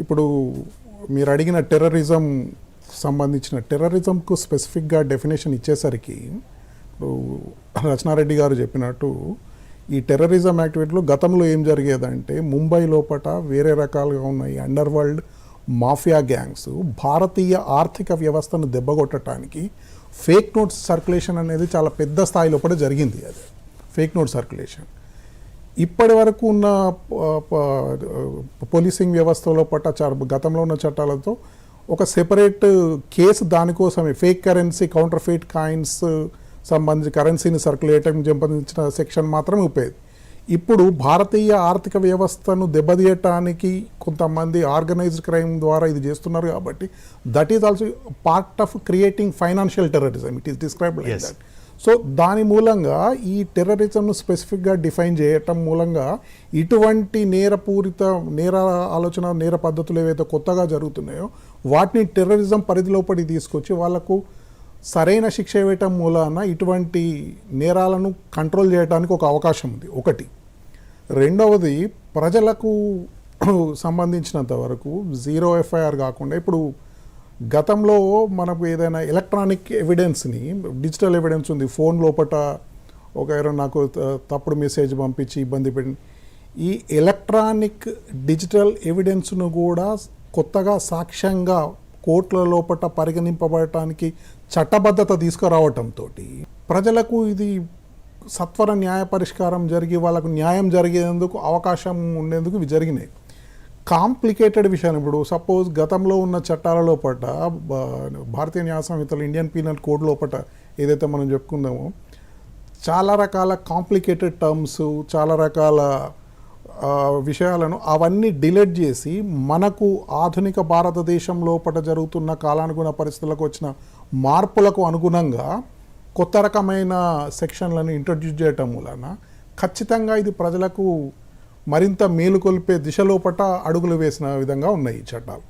ఇప్పుడు మీరు అడిగిన టెర్రరిజం సంబంధించిన టెర్రరిజంకు స్పెసిఫిక్గా డెఫినేషన్ ఇచ్చేసరికి ఇప్పుడు రచనారెడ్డి గారు చెప్పినట్టు ఈ టెర్రరిజం యాక్టివిటీలో గతంలో ఏం జరిగేదంటే ముంబై లోపట వేరే రకాలుగా ఉన్న ఈ అండర్ వరల్డ్ మాఫియా గ్యాంగ్స్. భారతీయ ఆర్థిక వ్యవస్థను దెబ్బగొట్టడానికి ఫేక్ నోట్స్ సర్క్యులేషన్ అనేది చాలా పెద్ద స్థాయిలో కూడా జరిగింది అది. Fake note circulation. ఇప్పటి వరకు ఉన్న పోలీసింగ్ వ్యవస్థలో పట్ట గతంలో ఉన్న చట్టాలతో ఒక సెపరేట్ కేసు దానికోసమే fake currency counterfeit coins సంబంధించి కరెన్సీని సర్క్యులేటం సంబంధించిన సెక్షన్ మాత్రమే ఉపయోగ ఇప్పుడు భారతీయ ఆర్థిక వ్యవస్థను దెబ్బతీయటానికి కొంతమంది ఆర్గనైజ్డ్ క్రైమ్ ద్వారా ఇది చేస్తున్నారు కాబట్టి that is also part of creating financial terrorism it is describe like. That so దాని మూలంగా ఈ టెర్రరిజంను స్పెసిఫిక్గా డిఫైన్ చేయటం మూలంగా ఇటువంటి నేరపూరిత నేర ఆలోచన నేర పద్ధతులు ఏవైతే కొత్తగా జరుగుతున్నాయో వాటిని టెర్రరిజం పరిధిలోపడి తీసుకొచ్చి వాళ్ళకు సరైన శిక్ష వేయటం మూలాన ఇటువంటి నేరాలను కంట్రోల్ చేయడానికి ఒక అవకాశం ఉంది. ఒకటి. రెండవది ప్రజలకు సంబంధించినంత వరకు జీరో ఎఫ్ఐఆర్ కాకుండా ఇప్పుడు గతంలో మనకు ఏదైనా ఎలక్ట్రానిక్ ఎవిడెన్స్ని డిజిటల్ ఎవిడెన్స్ ఉంది. ఫోన్ లోపట ఒక ఎవరైనా నాకు తప్పుడు మెసేజ్ పంపించి ఇబ్బంది పెట్టి ఈ ఎలక్ట్రానిక్ డిజిటల్ ఎవిడెన్స్ను కూడా కొత్తగా సాక్ష్యంగా కోర్టుల లోపట పరిగణింపబడటానికి చట్టబద్ధత తీసుకురావటంతో ప్రజలకు ఇది సత్వర న్యాయ పరిష్కారం జరిగి వాళ్ళకు న్యాయం జరిగేందుకు అవకాశం ఉండేందుకు ఇవి జరిగినాయి. కాంప్లికేటెడ్ విషయం ఇప్పుడు సపోజ్ గతంలో ఉన్న చట్టాల పట భారతీయ న్యాయ సంహితలు ఇండియన్ పీనల్ కోడ్ లోపట ఏదైతే మనం చెప్పుకుందామో చాలా రకాల కాంప్లికేటెడ్ టర్మ్స్ చాలా రకాల విషయాలను అవన్నీ డిలీట్ చేసి మనకు ఆధునిక భారతదేశం లోపల జరుగుతున్న కాలానుగుణ పరిస్థితులకు వచ్చిన మార్పులకు అనుగుణంగా కొత్త రకమైన సెక్షన్లను ఇంట్రడ్యూస్ చేయటం వలన ఖచ్చితంగా ఇది ప్రజలకు మరింత మేలుకొల్పే దిశలోపట అడుగులు వేసిన విధంగా ఉన్నాయి ఈ చట్టాలు.